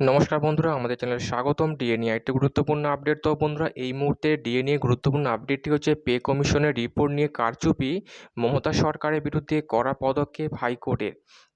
নমস্কার বন্ধুরা, আমাদের চ্যানেলে স্বাগতম। ডিএনএ একটি গুরুত্বপূর্ণ আপডেট তো বন্ধুরা। এই মুহূর্তে ডিএনএ গুরুত্বপূর্ণ আপডেটটি হচ্ছে পে কমিশনের রিপোর্ট নিয়ে কারচুপি। মমতা সরকারের বিরুদ্ধে কড়া পদক্ষেপ হাইকোর্টের।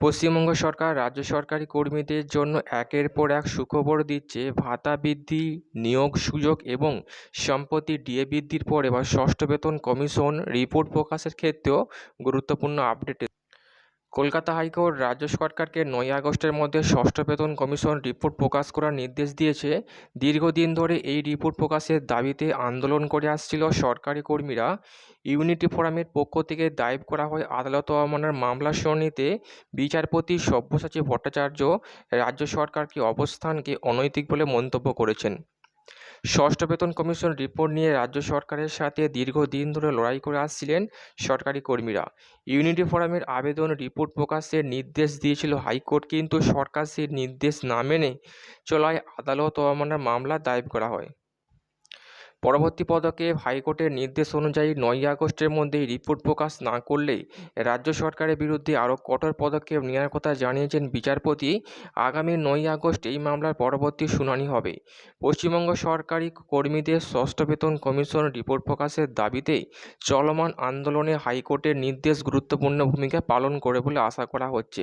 পশ্চিমবঙ্গ সরকার রাজ্য সরকারি কর্মীদের জন্য একের পর এক সুখবর দিচ্ছে, ভাতা বৃদ্ধি, নিয়োগ সুযোগ এবং সম্পত্তি ডিএ বৃদ্ধির পর এবার ষষ্ঠ বেতন কমিশন রিপোর্ট প্রকাশের ক্ষেত্রেও গুরুত্বপূর্ণ আপডেট কলকাতা হাইকোর্ট রাজ্য সরকারকে নয় আগস্টের মধ্যে ষষ্ঠ বেতন কমিশন রিপোর্ট প্রকাশ করার নির্দেশ দিয়েছে। দীর্ঘদিন ধরে এই রিপোর্ট প্রকাশের দাবিতে আন্দোলন করে আসছিল সরকারি কর্মীরা। ইউনিটি ফোরামের পক্ষ থেকে দায়ের করা হয় আদালত অবমাননার মামলা শুনানিতে। বিচারপতি সব্যসাচী ভট্টাচার্য রাজ্য সরকারকে অবস্থানকে অনৈতিক বলে মন্তব্য করেছেন। ষষ্ঠ বেতন কমিশন রিপোর্ট নিয়ে রাজ্য সরকারের সাথে দীর্ঘদিন ধরে লড়াই করে আসছিলেন সরকারি কর্মীরা। ইউনিটি ফোরামের আবেদন রিপোর্ট প্রকাশের নির্দেশ দিয়েছিল হাইকোর্ট, কিন্তু সরকার সেই নির্দেশ না মেনে চলায় আদালত অবমাননার মামলা দায়ের করা হয়। পরবর্তী পদক্ষেপ হাইকোর্টের নির্দেশ অনুযায়ী নয় আগস্টের মধ্যেই রিপোর্ট প্রকাশ না করলে রাজ্য সরকারের বিরুদ্ধে আরও কঠোর পদক্ষেপ নেওয়ার কথা জানিয়েছেন বিচারপতি। আগামী নয় আগস্ট এই মামলার পরবর্তী শুনানি হবে। পশ্চিমবঙ্গ সরকারি কর্মীদের ষষ্ঠ বেতন কমিশন রিপোর্ট প্রকাশের দাবিতে চলমান আন্দোলনে হাইকোর্টের নির্দেশ গুরুত্বপূর্ণ ভূমিকা পালন করে বলে আশা করা হচ্ছে।